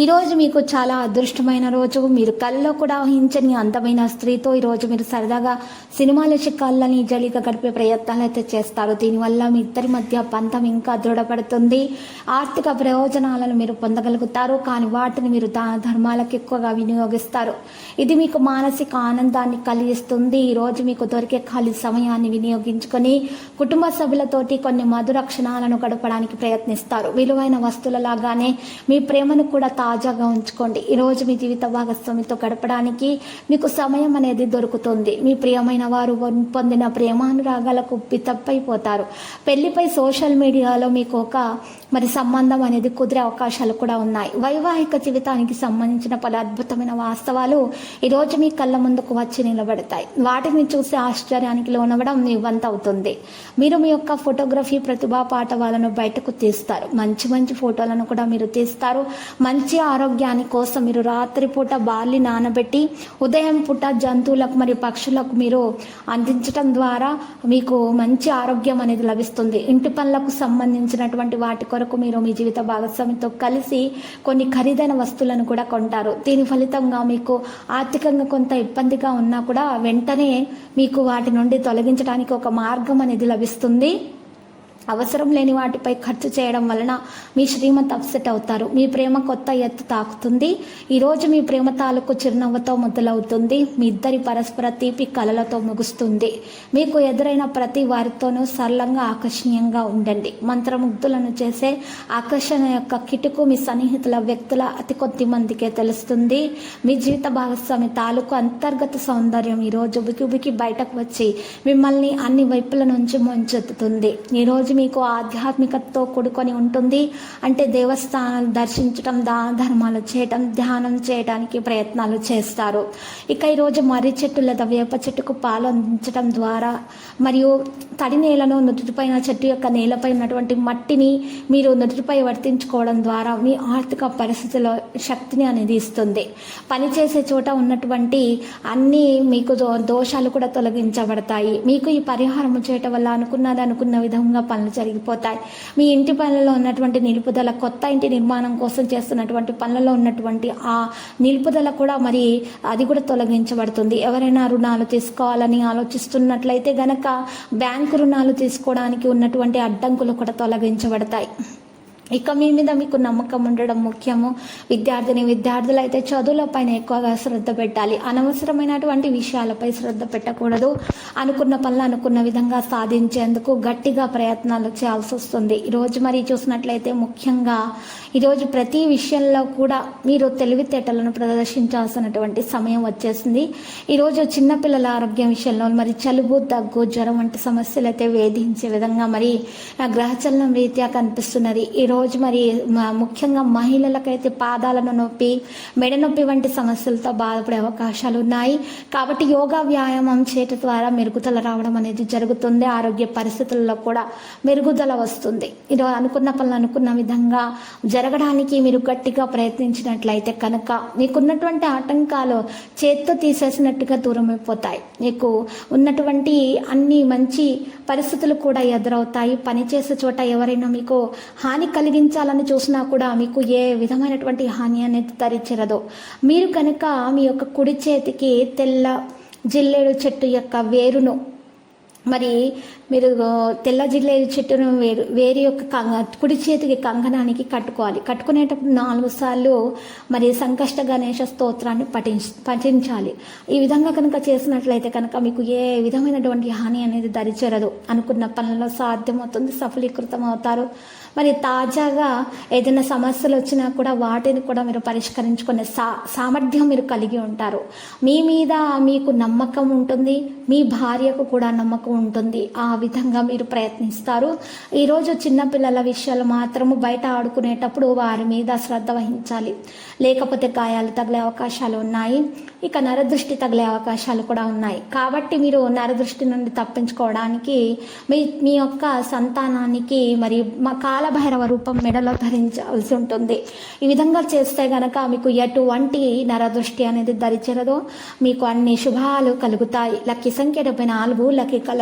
ఈరోజు మీకు చాలా అదృష్టమైన రోజు. మీరు కళ్ళలో కూడా ఊహించని అందమైన స్త్రీతో ఈరోజు మీరు సరదాగా సినిమాల చిక్కాలని జలిగా గడిపే ప్రయత్నాలు అయితే చేస్తారు. దీనివల్ల మీ ఇద్దరి మధ్య బంధం ఇంకా దృఢపడుతుంది. ఆర్థిక ప్రయోజనాలను మీరు పొందగలుగుతారు. కానీ వాటిని మీరు దాన ధర్మాలకు ఎక్కువగా వినియోగిస్తారు. ఇది మీకు మానసిక ఆనందాన్ని కలిగిస్తుంది. ఈరోజు మీకు దొరికే ఖాళీ సమయాన్ని వినియోగించుకొని కుటుంబ సభ్యులతోటి కొన్ని మధుర క్షణాలను గడపడానికి ప్రయత్నిస్తారు. విలువైన వస్తువుల లాగానే మీ ప్రేమను కూడా తాజాగా ఉంచుకోండి. ఈరోజు మీ జీవిత భాగస్వామితో గడపడానికి మీకు సమయం అనేది దొరుకుతుంది. మీ ప్రియమైన వారు పొందిన ప్రేమానురాగాలకు తప్పైపోతారు పెళ్ళిపై సోషల్ మీడియాలో మీకు ఒక మరి సంబంధం అనేది కుదిరే అవకాశాలు కూడా ఉన్నాయి. వైవాహిక జీవితానికి సంబంధించిన పలు అద్భుతమైన వాస్తవాలు ఈరోజు మీ కళ్ళ ముందుకు వచ్చి నిలబడతాయి. వాటిని చూసి ఆశ్చర్యానికి లోనవడం మీ వంత అవుతుంది. మీరు మీ యొక్క ఫోటోగ్రఫీ ప్రతిభా పాఠవాలను బయటకు తీస్తారు. మంచి మంచి ఫోటోలను కూడా మీరు తీస్తారు. మంచి మంచి ఆరోగ్యాన్ని కోసం మీరు రాత్రిపూట బార్లి నానబెట్టి ఉదయం పూట జంతువులకు మరియు పక్షులకు మీరు అందించడం ద్వారా మీకు మంచి ఆరోగ్యం అనేది లభిస్తుంది. ఇంటి పనులకు సంబంధించినటువంటి వాటి కొరకు మీరు మీ జీవిత భాగస్వామితో కలిసి కొన్ని ఖరీదైన వస్తువులను కూడా కొంటారు. దీని ఫలితంగా మీకు ఆర్థికంగా కొంత ఇబ్బందిగా ఉన్నా కూడా వెంటనే మీకు వాటి నుండి తొలగించడానికి ఒక మార్గం అనేది లభిస్తుంది. అవసరం లేని వాటిపై ఖర్చు చేయడం వలన మీ శ్రీమతి అప్సెట్ అవుతారు. మీ ప్రేమ కొత్త ఎత్తు తాకుతుంది. ఈరోజు మీ ప్రేమ తాలూకు చిరునవ్వుతో మొదలవుతుంది. మీ ఇద్దరి పరస్పర తీపి కలలతో ముగుస్తుంది. మీకు ఎదురైన ప్రతి వారితోనూ సరళంగా ఆకర్షణీయంగా ఉండండి. మంత్రముగ్ధులను చేసే ఆకర్షణ యొక్క కిటుకు మీ సన్నిహితుల వ్యక్తుల అతి కొద్ది మందికే తెలుస్తుంది. మీ జీవిత భాగస్వామి తాలూకు అంతర్గత సౌందర్యం ఈరోజు ఉబికి ఉబికి బయటకు వచ్చి మిమ్మల్ని అన్ని వైపుల నుంచి ముంచెత్తుతుంది. ఈరోజు మీకు ఆధ్యాత్మికతతో కూడుకొని ఉంటుంది. అంటే దేవస్థానాలు దర్శించటం దాన ధర్మాలు చేయటం ధ్యానం చేయడానికి ప్రయత్నాలు చేస్తారు. ఇక ఈరోజు మర్రి చెట్టు లేదా వేప చెట్టుకు పాలు అందించడం ద్వారా మరియు తడి నేలను నుదుటిపైన చెట్టు యొక్క నేలపై ఉన్నటువంటి మట్టిని మీరు నుదుటిపై వర్తించుకోవడం ద్వారా మీ ఆర్థిక పరిస్థితిలో శక్తిని అనేది ఇస్తుంది. పనిచేసే చోట ఉన్నటువంటి అన్ని మీకు దో- దోషాలు కూడా తొలగించబడతాయి. మీకు ఈ పరిహారం చేయటం వల్ల అనుకున్నది అనుకున్న విధంగా పనులు జరిగిపోతాయి. మీ ఇంటి పనులలో ఉన్నటువంటి నిలుపుదల కొత్త ఇంటి నిర్మాణం కోసం చేస్తున్నటువంటి పనులలో ఉన్నటువంటి ఆ నిలుపుదల కూడా మరి అది కూడా తొలగించబడుతుంది. ఎవరైనా రుణాలు తీసుకోవాలని ఆలోచిస్తున్నట్లయితే గనక బ్యాంకు రుణాలు తీసుకోవడానికి ఉన్నటువంటి అడ్డంకులు కూడా తొలగించబడతాయి. ఇక మీ మీద మీకు నమ్మకం ఉండడం ముఖ్యము. విద్యార్థిని విద్యార్థులు అయితే చదువులపైన ఎక్కువగా శ్రద్ధ పెట్టాలి. అనవసరమైనటువంటి విషయాలపై శ్రద్ధ పెట్టకూడదు. అనుకున్న పనులు అనుకున్న విధంగా సాధించేందుకు గట్టిగా ప్రయత్నాలు చేయాల్సి వస్తుంది ఈరోజు మరి చూసినట్లయితే ముఖ్యంగా ఈరోజు ప్రతి విషయంలో కూడా మీరు తెలివితేటలను ప్రదర్శించాల్సినటువంటి సమయం వచ్చేసింది. ఈరోజు చిన్నపిల్లల ఆరోగ్యం విషయంలో మరి చలుబు దగ్గు జ్వరం వంటి సమస్యలు అయితే వేధించే విధంగా మరి గ్రహచలనం రీత్యా కనిపిస్తున్నది. ఈరోజు మరి ముఖ్యంగా మహిళలకైతే పాదాలను నొప్పి మెడ నొప్పి వంటి సమస్యలతో బాధపడే అవకాశాలు ఉన్నాయి. కాబట్టి యోగా వ్యాయామం చేయటం ద్వారా మెరుగుదల రావడం అనేది జరుగుతుంది. ఆరోగ్య పరిస్థితుల్లో కూడా మెరుగుదల వస్తుంది. ఈరోజు అనుకున్న పనులు అనుకున్న విధంగా జరగడానికి మీరు గట్టిగా ప్రయత్నించినట్లయితే కనుక మీకున్నటువంటి ఆటంకాలు చేత్తో తీసేసినట్టుగా దూరం అయిపోతాయి. మీకు ఉన్నటువంటి అన్ని మంచి పరిస్థితులు కూడా ఎదురవుతాయి. పనిచేసే చోట ఎవరైనా మీకు హాని కలిగించాలని చూసినా కూడా మీకు ఏ విధమైనటువంటి హాని అనేది తరిచిరదు. మీరు కనుక మీ యొక్క కుడి చేతికి తెల్ల జిల్లేడు చెట్టు యొక్క వేరును మరి మీరు తెల్ల జిల్లేరు చెట్టును వేరు వేరు యొక్క కంగ కుడి చేతికి కంకణానికి కట్టుకోవాలి. కట్టుకునేటప్పుడు నాలుగు సార్లు మరి సంకష్ట గణేష స్తోత్రాన్ని పఠించ పఠించాలి. ఈ విధంగా కనుక చేసినట్లయితే కనుక మీకు ఏ విధమైనటువంటి హాని అనేది దరిచేరదు అనుకున్న పనుల్లో సాధ్యమవుతుంది సఫలీకృతం అవుతారు మరి తాజాగా ఏదైనా సమస్యలు వచ్చినా కూడా వాటిని కూడా మీరు పరిష్కరించుకునే సా సామర్థ్యం మీరు కలిగి ఉంటారు. మీ మీద మీకు నమ్మకం ఉంటుంది మీ భార్యకు కూడా నమ్మకం ఉంటుంది. ఆ విధంగా మీరు ప్రయత్నిస్తారు. ఈరోజు చిన్నపిల్లల విషయాలు మాత్రము బయట ఆడుకునేటప్పుడు వారి మీద శ్రద్ధ వహించాలి. లేకపోతే గాయాలు తగిలే అవకాశాలు ఉన్నాయి. ఇక నరదృష్టి తగిలే అవకాశాలు కూడా ఉన్నాయి. కాబట్టి మీరు నరదృష్టి నుండి తప్పించుకోవడానికి మీ మీ యొక్క సంతానానికి మరి మా కాలభైరవ రూపం మెడలో ధరించాల్సి ఉంటుంది. ఈ విధంగా చేస్తే గనక మీకు ఎటువంటి నరదృష్టి అనేది ధరించరదో మీకు అన్ని శుభాలు కలుగుతాయి. లక్కీ సంఖ్య డెబ్బై నాలుగు లక్కీ కలర్